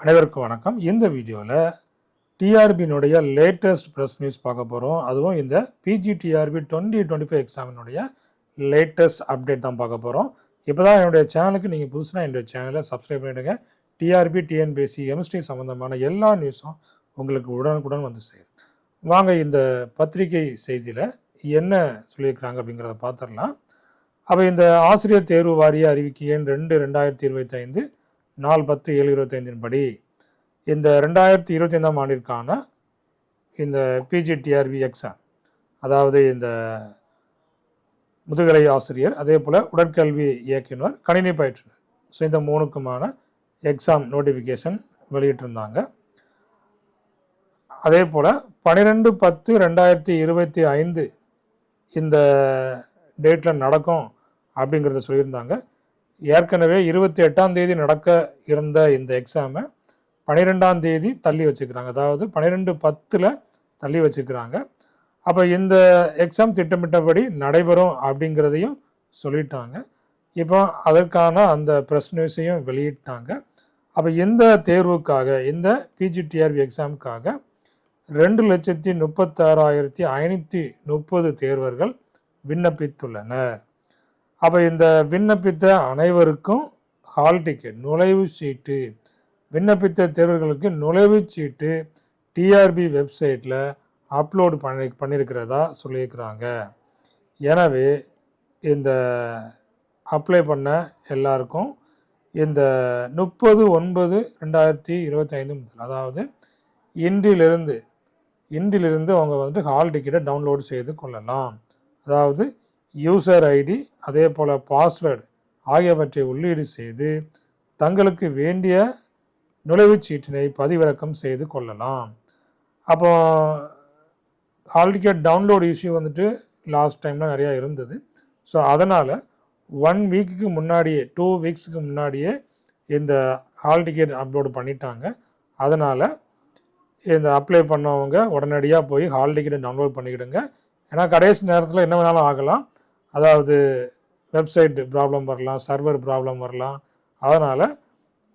அனைவருக்கும் வணக்கம். இந்த வீடியோவில் டிஆர்பியினுடைய லேட்டஸ்ட் ப்ரெஸ் நியூஸ் பார்க்க போகிறோம் அதுவும் இந்த PG TRB twenty twenty five எக்ஸாமினுடைய latest update தான் பார்க்க போகிறோம் இப்போ தான் என்னுடைய சேனலுக்கு நீங்கள் புதுசுனா என்னுடைய சேனலை சப்ஸ்கிரைப் பண்ணிவிடுங்க டிஆர்பி டிஎன்பிஎஸ்சி எம்எஸ்டி சம்மந்தமான எல்லா நியூஸும் உங்களுக்கு உடனுக்குடன் வந்து சேரும். வாங்க இந்த பத்திரிகை செய்தியில் என்ன சொல்லியிருக்கிறாங்க அப்படிங்கிறத பார்த்துடலாம். அப்போ இந்த ஆசிரியர் தேர்வு வாரிய அறிவிக்கையின் ரெண்டு ரெண்டாயிரத்தி இருபத்தைந்து நாலு பத்து ஏழு இருபத்தைந்தின் படி இந்த ரெண்டாயிரத்தி இருபத்தி ஐந்தாம் ஆண்டிற்கான இந்த பிஜிடிஆர்வி எக்ஸாம் அதாவது இந்த முதுகலை ஆசிரியர் அதே போல் உடற்கல்வி இயக்குனர் கணினி பயிற்றுனர். ஸோ இந்த மூணுக்குமான எக்ஸாம் நோட்டிஃபிகேஷன் வெளியிட்டிருந்தாங்க. அதே போல் பன்னிரெண்டு பத்து ரெண்டாயிரத்தி இருபத்தி ஐந்து இந்த டேட்டில் நடக்கும் அப்படிங்கிறத சொல்லியிருந்தாங்க. ஏற்கனவே இருபத்தி எட்டாம் தேதி நடக்க இருந்த இந்த எக்ஸாமை பன்னிரெண்டாம் தேதி தள்ளி வச்சுக்கிறாங்க. அதாவது பன்னிரெண்டு பத்தில் தள்ளி வச்சுக்கிறாங்க. அப்போ இந்த எக்ஸாம் திட்டமிட்டபடி நடைபெறும் அப்படிங்கிறதையும் சொல்லிட்டாங்க. இப்போ அதற்கான அந்த ப்ரெஸ் நியூஸையும் வெளியிட்டாங்க. அப்போ இந்த தேர்வுக்காக இந்த பிஜிடிஆர்பி எக்ஸாமுக்காக ரெண்டு லட்சத்தி முப்பத்தாறாயிரத்தி ஐநூற்றி முப்பது தேர்வர்கள் விண்ணப்பித்துள்ளனர். அப்போ இந்த விண்ணப்பித்த அனைவருக்கும் ஹால் டிக்கெட் நுழைவு சீட்டு. விண்ணப்பித்த தேர்வர்களுக்கு நுழைவுச் சீட்டு டிஆர்பி வெப்சைட்டில் அப்லோடு பண்ணி பண்ணியிருக்கிறதா சொல்லியிருக்கிறாங்க. எனவே இந்த அப்ளை பண்ண எல்லாருக்கும் இந்த முப்பது ஒன்பது ரெண்டாயிரத்தி இருபத்தைந்து முதல் அதாவது இன்றிலிருந்து இன்றிலிருந்து அவங்க வந்துட்டு ஹால் டிக்கெட்டை டவுன்லோடு செய்து கொள்ளலாம். அதாவது யூசர் ஐடி அதே போல் பாஸ்வேர்டு ஆகியவற்றை உள்ளீடு செய்து தங்களுக்கு வேண்டிய நுழைவுச்சீட்டினை பதிவிறக்கம் செய்து கொள்ளலாம். அப்போ ஹால் டவுன்லோட் இஷ்யூ வந்துட்டு லாஸ்ட் டைமில் நிறையா இருந்தது. ஸோ அதனால் ஒன் வீக்குக்கு முன்னாடியே டூ வீக்ஸுக்கு முன்னாடியே இந்த ஹால் டிக்கெட் அப்லோடு பண்ணிட்டாங்க. அதனால் இந்த அப்ளை பண்ணவங்க உடனடியாக போய் ஹால் டிக்கெட்டை டவுன்லோட் பண்ணிக்கிடுங்க. ஏன்னா கடைசி நேரத்தில் என்ன வேணாலும் ஆகலாம். அதாவது வெப்சைட் ப்ராப்ளம் வரலாம் சர்வர் ப்ராப்ளம் வரலாம். அதனால்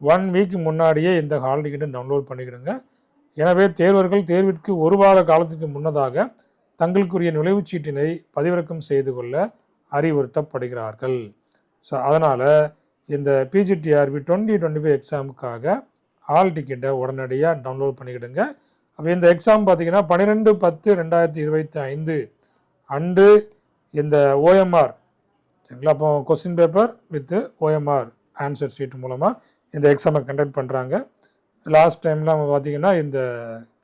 ஒன் வீக் முன்னாடியே இந்த ஹால் டிக்கெட்டை டவுன்லோட் பண்ணிக்கிடுங்க. எனவே தேர்வர்கள் தேர்விற்கு ஒரு வார காலத்துக்கு முன்னதாக தங்களுக்குரிய நுழைவுச் சீட்டினை பதிவிறக்கம் செய்து கொள்ள அறிவுறுத்தப்படுகிறார்கள். ஸோ அதனால் இந்த PG TRB twenty twenty five எக்ஸாமுக்காக hall டிக்கெட்டை உடனடியாக டவுன்லோட் பண்ணிக்கிடுங்க. அப்போ இந்த எக்ஸாம் பார்த்தீங்கன்னா பன்னிரெண்டு பத்து ரெண்டாயிரத்தி இருபத்தி ஐந்து அன்று இந்த ஓஎம்ஆர் சரிங்களா? அப்போ question paper with OMR answer sheet மூலமாக இந்த எக்ஸாமை கண்டக்ட் பண்ணுறாங்க லாஸ்ட் டைம்லாம் அவங்க பார்த்தீங்கன்னா இந்த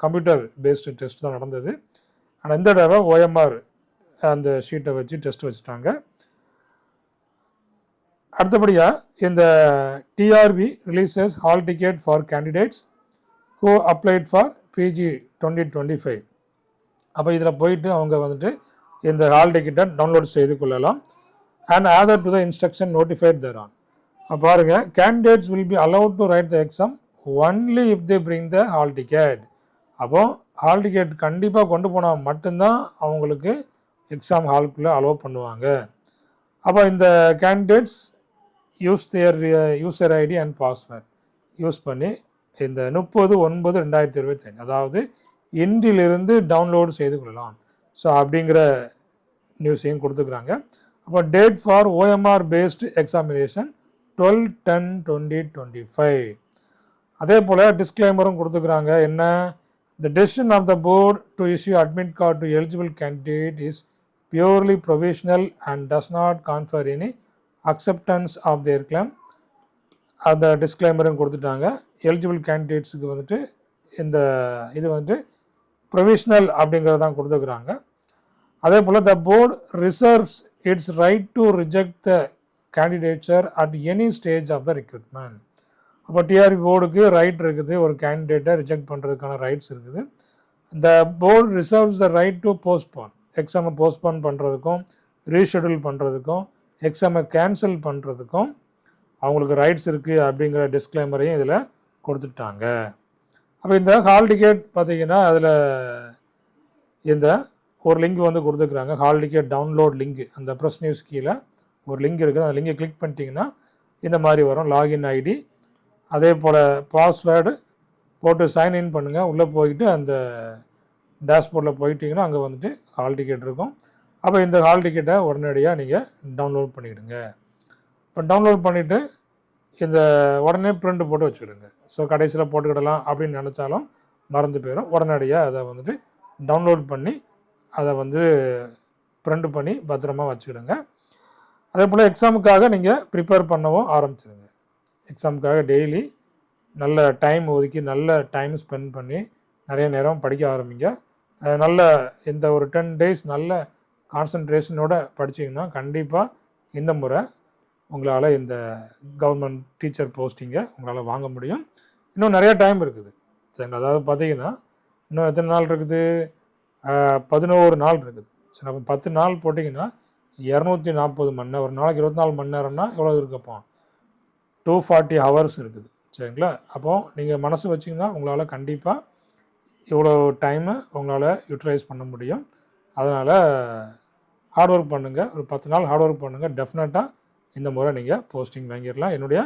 கம்ப்யூட்டர் பேஸ்டு டெஸ்ட் தான் நடந்தது. ஆனால் இந்த தடவை ஓஎம்ஆர் அந்த ஷீட்டை வச்சு டெஸ்ட் வச்சுட்டாங்க. அடுத்தபடியாக இந்த TRB releases hall ticket for candidates who applied for PG twenty twenty five அப்போ இதில் போயிட்டு அவங்க வந்துட்டு இந்த ஹால் டிக்கெட்டை டவுன்லோட் செய்து கொள்ளலாம். And adhere to the instruction notified thereon பாருங்க candidates will be allowed to write the exam only if they bring the hall ticket அப்போது ஹால் டிக்கெட் கண்டிப்பாக கொண்டு போனால் மட்டும்தான் அவங்களுக்கு எக்ஸாம் ஹால்குள்ளே அலோவ் பண்ணுவாங்க. அப்போ இந்த candidates use their user ID and password use பண்ணி இந்த முப்பது ஒன்பது ரெண்டாயிரத்தி இருபத்தஞ்சு அதாவது இன்றிலிருந்து டவுன்லோடு செய்து கொள்ளலாம். ஸோ அப்படிங்கிற நியூஸையும் கொடுத்துக்கிறாங்க. அப்போ date for OMR based examination twelve ten twenty twenty five அதே போல் டிஸ்க்ளைமரும் கொடுத்துக்கிறாங்க. என்ன? The decision of the board to issue admit card to eligible candidate is purely provisional and does not confer any acceptance of their claim அந்த டிஸ்க்ளைமரும் கொடுத்துட்டாங்க. Eligible கேண்டிடேட்ஸுக்கு வந்துட்டு இந்த இது வந்துட்டு ப்ரொவிஷ்னல் அப்படிங்கிறதான் கொடுத்துக்கிறாங்க. அதே போல் the board reserves its right to reject the candidature at any stage of the recruitment அப்போ டிஆர்பி போர்டுக்கு ரைட் இருக்குது ஒரு கேண்டிடேட்டை ரிஜெக்ட் பண்ணுறதுக்கான ரைட்ஸ் இருக்குது. The board reserves the right to postpone எக்ஸாமை போஸ்ட்போன் பண்ணுறதுக்கும் ரீஷெடியூல் பண்ணுறதுக்கும் எக்ஸாமை கேன்சல் பண்ணுறதுக்கும் அவங்களுக்கு ரைட்ஸ் இருக்குது அப்படிங்கிற டிஸ்க்ளைமரையும் இதில் கொடுத்துட்டாங்க. அப்போ இந்த ஹால் டிக்கெட் பார்த்தீங்கன்னா அதில் இந்த ஒரு லிங்க் வந்து கொடுத்துருக்குறாங்க. ஹால் டிக்கெட் டவுன்லோட் லிங்க் அந்த ப்ரெஸ் நியூஸ் கீழே ஒரு லிங்க் இருக்குது. அந்த லிங்கை கிளிக் பண்ணிட்டீங்கன்னா இந்த மாதிரி வரும். லாகின் ஐடி அதே போல் பாஸ்வேர்டு போட்டு சைன் இன் பண்ணுங்கள் உள்ளே போயிட்டு அந்த டேஷ்போர்டில் போயிட்டீங்கன்னா அங்கே வந்துட்டு ஹால் டிக்கெட் இருக்கும். அப்போ இந்த ஹால் டிக்கெட்டை உடனடியாக நீங்கள் டவுன்லோட் பண்ணிக்கிடுங்க இப்போ டவுன்லோட் பண்ணிவிட்டு இந்த உடனே பிரிண்ட் போட்டு வச்சுக்கிடுங்க. ஸோ கடைசியில் போட்டுக்கிடலாம் அப்படின்னு நினச்சாலும் மறந்து போயிடும் உடனடியாக அதை வந்துட்டு டவுன்லோட் பண்ணி அதை வந்து பிரிண்ட் பண்ணி பத்திரமா வச்சுக்கிடுங்க. அதே போல் எக்ஸாமுக்காக நீங்கள் ப்ரிப்பேர் பண்ணவும் ஆரம்பிச்சிடுங்க எக்ஸாமுக்காக டெய்லி நல்ல டைம் ஒதுக்கி நல்ல டைம் ஸ்பெண்ட் பண்ணி நிறைய நேரம் படிக்க ஆரம்பிங்க. நல்ல இந்த ஒரு டென் டேஸ் நல்ல கான்சன்ட்ரேஷனோட படிச்சீங்கன்னா கண்டிப்பாக இந்த முறை உங்களால் இந்த கவர்மெண்ட் டீச்சர் போஸ்டிங்கை உங்களால் வாங்க முடியும். இன்னும் நிறையா டைம் இருக்குது. சரிங்களா அதாவது பார்த்தீங்கன்னா இன்னும் எத்தனை நாள் இருக்குது? பதினோரு நாள் இருக்குது. சரி அப்போ பத்து நாள் போட்டிங்கன்னா இரநூத்தி நாற்பது மணி நேரம். ஒரு நாளைக்கு இருபத்தி நாலு மணி நேரம்னா எவ்வளோ இருக்கப்போ டூ ஃபார்ட்டி ஹவர்ஸ் இருக்குது. சரிங்களா? அப்போ நீங்கள் மனசு வச்சிங்கன்னா உங்களால் கண்டிப்பாக இவ்வளோ டைமை உங்களால் யூட்டிலைஸ் பண்ண முடியும். அதனால் ஹார்ட் ஒர்க் பண்ணுங்கள் ஒரு பத்து நாள் ஹார்ட் ஒர்க் பண்ணுங்கள் டெஃபினட்டாக இந்த முறை நீங்கள் போஸ்டிங் வாங்கிடலாம். என்னுடைய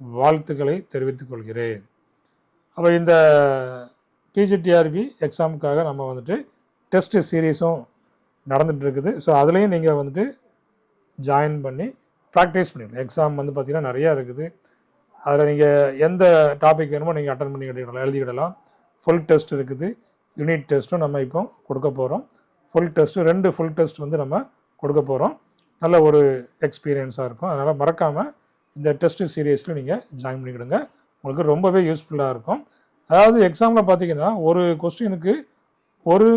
வாழ்த்துக்களை தெரிவித்துக் கொள்கிறேன். அப்போ இந்த பிஜிடிஆர்பி எக்ஸாமுக்காக நம்ம வந்துட்டு டெஸ்ட் சீரீஸும் நடந்துகிட்டு இருக்குது ஸோ அதுலேயும் நீங்கள் வந்துட்டு ஜாயின் பண்ணி ப்ராக்டிஸ் பண்ணிடலாம். எக்ஸாம் வந்து பார்த்திங்கன்னா நிறையா இருக்குது. அதில் நீங்கள் எந்த டாபிக் வேணுமோ நீங்கள் அட்டன் பண்ணிக்கிடலாம் எழுதிக்கிடலாம். ஃபுல் டெஸ்ட் இருக்குது. யூனிட் டெஸ்ட்டும் நம்ம இப்போ கொடுக்க போகிறோம் ஃபுல் டெஸ்ட்டு ரெண்டு ஃபுல் டெஸ்ட் வந்து நம்ம கொடுக்க போகிறோம் நல்ல ஒரு எக்ஸ்பீரியன்ஸாக இருக்கும். அதனால் மறக்காமல் இந்த டெஸ்ட்டு சீரியஸில் நீங்கள் ஜாயின் பண்ணிக்கிடுங்க. உங்களுக்கு ரொம்பவே யூஸ்ஃபுல்லாக இருக்கும். அதாவது எக்ஸாமில் பார்த்தீங்கன்னா ஒரு கொஸ்டினுக்கு ஒரு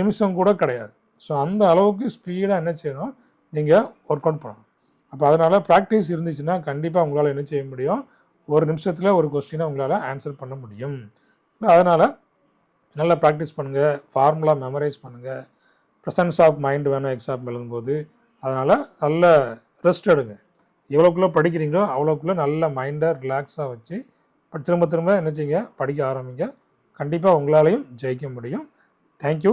நிமிஷம் கூட கிடையாது. ஸோ அந்த அளவுக்கு ஸ்பீடாக என்ன செய்யணும்? நீங்கள் ஒர்க் அவுட் பண்ணணும். அப்போ அதனால் ப்ராக்டிஸ் இருந்துச்சுன்னா கண்டிப்பாக உங்களால் என்ன செய்ய முடியும்? ஒரு நிமிஷத்தில் ஒரு கொஸ்டினை உங்களால் ஆன்சர் பண்ண முடியும். அதனால் நல்லா ப்ராக்டிஸ் பண்ணுங்கள் ஃபார்முலா மெமரைஸ் பண்ணுங்கள் ப்ரெசன்ஸ் ஆஃப் மைண்ட் வேணும் எக்ஸாம் எழுதும்போது. அதனால் நல்ல ரெஸ்ட் எடுங்க. எவ்வளோக்குள்ளே படிக்கிறீங்களோ அவ்வளோக்குள்ளே நல்ல மைண்டை ரிலாக்ஸாக வச்சு பட் திரும்ப திரும்ப என்ன செய்யுங்க? படிக்க ஆரம்பிங்க. கண்டிப்பாக உங்களாலையும் ஜெயிக்க முடியும். Thank you